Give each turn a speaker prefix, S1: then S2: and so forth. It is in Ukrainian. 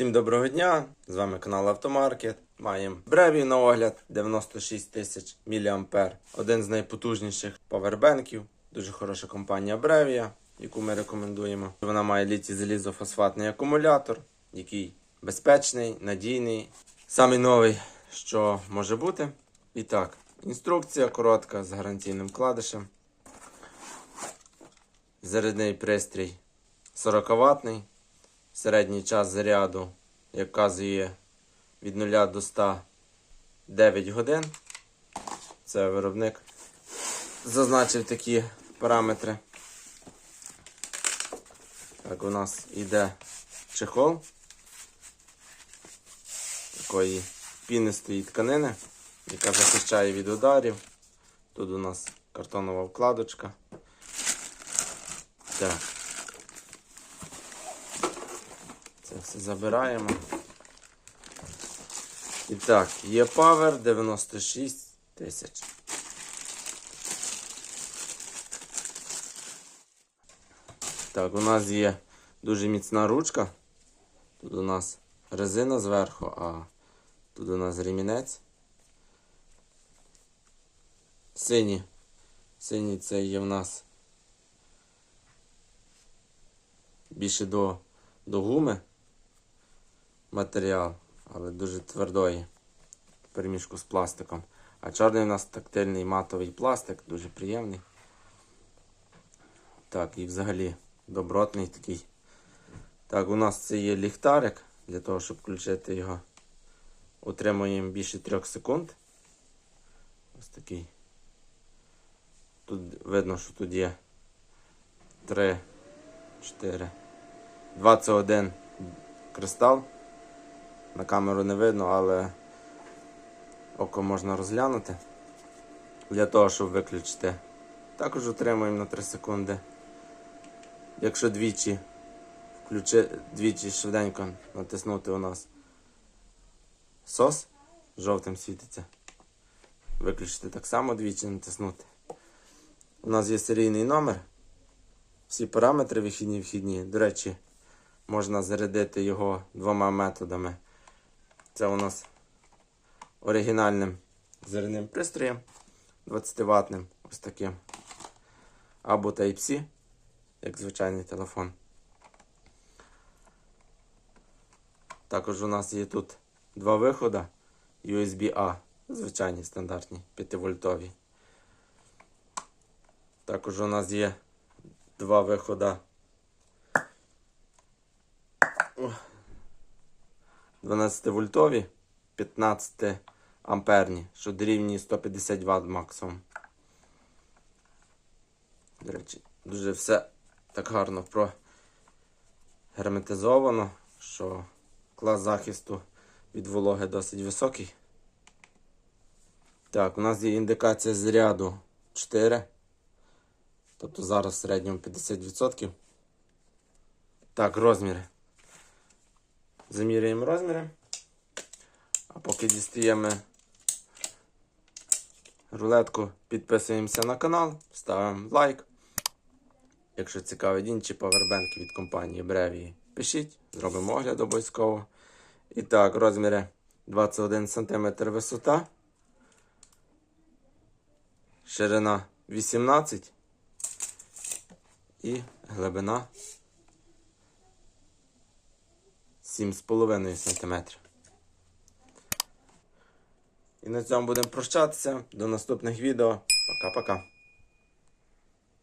S1: Всім доброго дня! З вами канал Автомаркет. Маємо бреві на огляд 96 тисяч мА. Один з найпотужніших павербенків. Дуже хороша компанія Brevia, яку ми рекомендуємо. Вона має літій залізофосфатний акумулятор, який безпечний, надійний. Самий новий, що може бути. І так, інструкція коротка з гарантійним вкладишем. Зарядний пристрій 40 ватний. Середній час заряду, як вказує від 0 до 100 9 годин. Це виробник зазначив такі параметри. Так, у нас йде чехол такої пінистої тканини, яка захищає від ударів. Тут у нас картонова вкладочка. Так. Це все забираємо. І так, є Power 96 тисяч. Так, у нас є дуже міцна ручка. Тут у нас резина зверху, а тут у нас ремінець. Сині. Синій це є в нас більше до, до гуми матеріал, але дуже твердої перемішку з пластиком. А чорний у нас тактильний матовий пластик, дуже приємний. Так, і взагалі добротний такий. Так, у нас це є ліхтарик. Для того, щоб включити його, утримуємо більше 3 секунд. Ось такий. Тут видно, що тут є 3, 4, 21 кристал. На камеру не видно, але око можна розглянути. Для того, щоб виключити. Також утримуємо на 3 секунди. Якщо двічі включи, двічі швиденько натиснути у нас сос, жовтим світиться. Виключити так само двічі натиснути. У нас є серійний номер. Всі параметри вихідні-вхідні. До речі, можна зарядити його двома методами. Це у нас оригінальним зарядним пристроєм 20 ватним ось таким. Або Type-C, як звичайний телефон. Також у нас є тут два виходи USB-A, звичайні стандартні 5-вольтові. Також у нас є два виходи 12-вольтові, 15 амперні, що дорівнює 150 Вт максимум. До речі, дуже все так гарно прогерметизовано, що клас захисту від вологи досить високий. Так, у нас є індикація заряду 4. Тобто зараз в середньому 50%. Так, розміри. Заміряємо розміри. А поки дістаємо рулетку, підписуємося на канал, ставимо лайк. Якщо цікавить інші павербенки від компанії Brevie, пишіть, зробимо огляд обов'язково. І так, розміри 21 см висота, ширина 18 і глибина 7,5 см. І на цьому будемо прощатися. До наступних відео. Пока-пока.